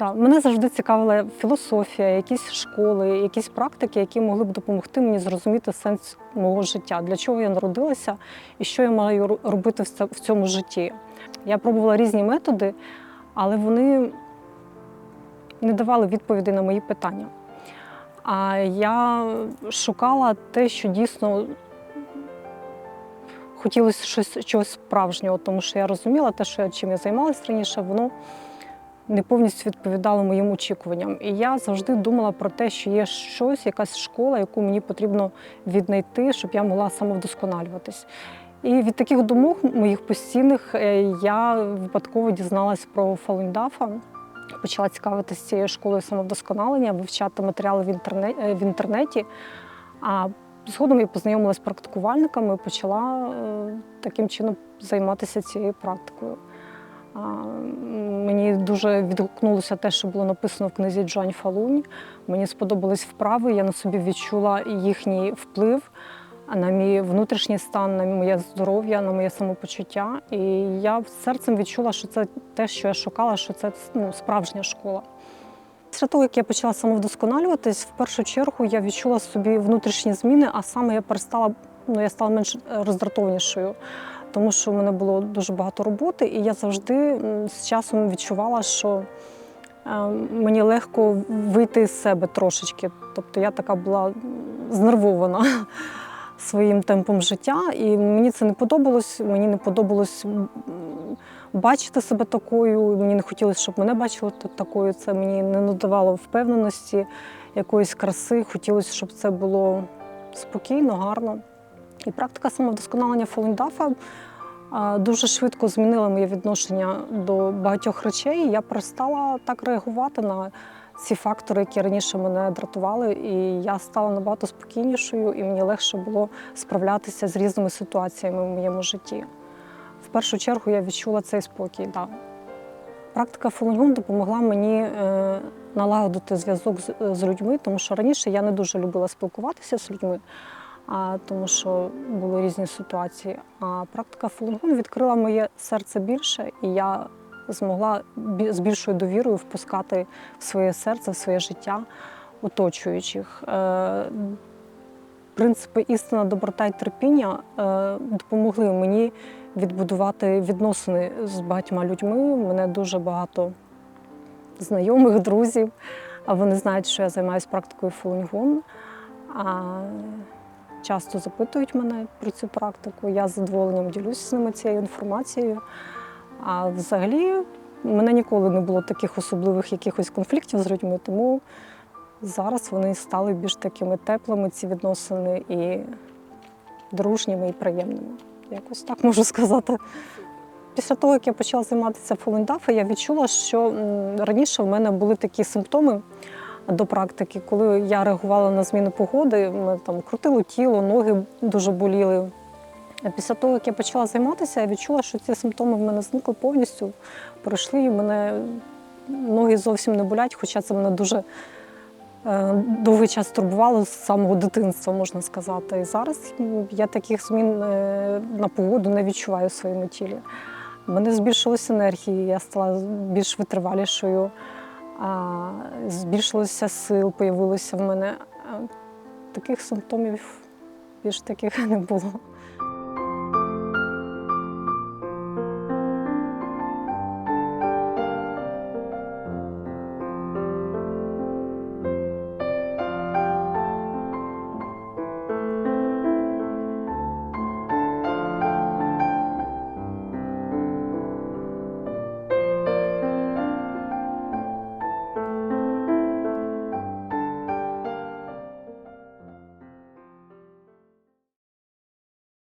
Так, мене завжди цікавила філософія, якісь школи, якісь практики, які могли б допомогти мені зрозуміти сенс мого життя, для чого я народилася і що я маю робити в цьому житті. Я пробувала різні методи, але вони не давали відповіді на мої питання. А я шукала те, що дійсно хотілося щось чогось справжнього, тому що я розуміла те, що чим я займалася раніше, воно не повністю відповідало моїм очікуванням. І я завжди думала про те, що є щось, якась школа, яку мені потрібно віднайти, щоб я могла самовдосконалюватись. І від таких думок моїх постійних е, я випадково дізналась про Фалундафа. Почала цікавитися цією школою самовдосконалення, вивчати матеріали в інтернеті, в інтернеті. А згодом я познайомилася з практикувальниками, почала е, таким чином займатися цією практикою. Мені дуже відгукнулося те, що було написано в книзі Джань Фалунь. Мені сподобались вправи, я на собі відчула їхній вплив на мій внутрішній стан, на моє здоров'я, на моє самопочуття. І я серцем відчула, що це те, що я шукала, що це ну, справжня школа. Після того, як я почала самовдосконалюватись, в першу чергу я відчула собі внутрішні зміни, а саме я перестала, ну я стала менш роздратованішою, тому що в мене було дуже багато роботи, і я завжди з часом відчувала, що е, мені легко вийти з себе трошечки. Тобто я така була знервована своїм темпом життя, і мені це не подобалось. Мені не подобалось бачити себе такою. Мені не хотілося, щоб мене бачили такою. Це мені не надавало впевненості, якоїсь краси. Хотілося, щоб це було спокійно, гарно. І практика самовдосконалення Фоліндафа дуже швидко змінила моє відношення до багатьох речей. Я перестала так реагувати на ці фактори, які раніше мене дратували, і я стала набагато спокійнішою, і мені легше було справлятися з різними ситуаціями в моєму житті. В першу чергу я відчула цей спокій. Да. Практика Фолуньгун допомогла мені е, налагодити зв'язок з, людьми, тому що раніше я не дуже любила спілкуватися з людьми, тому що були різні ситуації. А практика Фолунгун відкрила моє серце більше, і я змогла з більшою довірою впускати в своє серце, в своє життя оточуючих. Е, принципи істина, доброта і терпіння е, допомогли мені відбудувати відносини з багатьма людьми. Мене дуже багато знайомих, друзів. Вони знають, що я займаюся практикою фулуньгун. Часто запитують мене про цю практику. Я з задоволенням ділюся з ними цією інформацією. А взагалі в мене ніколи не було таких особливих якихось конфліктів з людьми, тому зараз вони стали більш такими теплими, ці відносини, і дружніми і приємними. Якось так можу сказати. Після того, як я почала займатися фолендафи, я відчула, що раніше в мене були такі симптоми до практики, коли я реагувала на зміни погоди, мене там крутило тіло, ноги дуже боліли. Після того, як я почала займатися, я відчула, що ці симптоми в мене зникли повністю, пройшли, і мене ноги зовсім не болять, хоча це мене дуже е, довгий час турбувало з самого дитинства, можна сказати. І зараз я таких змін е, на погоду не відчуваю в своєму тілі. У мене збільшилася енергія, я стала більш витривалішою, збільшилося сил, появилося в мене. Таких симптомів більш таких не було.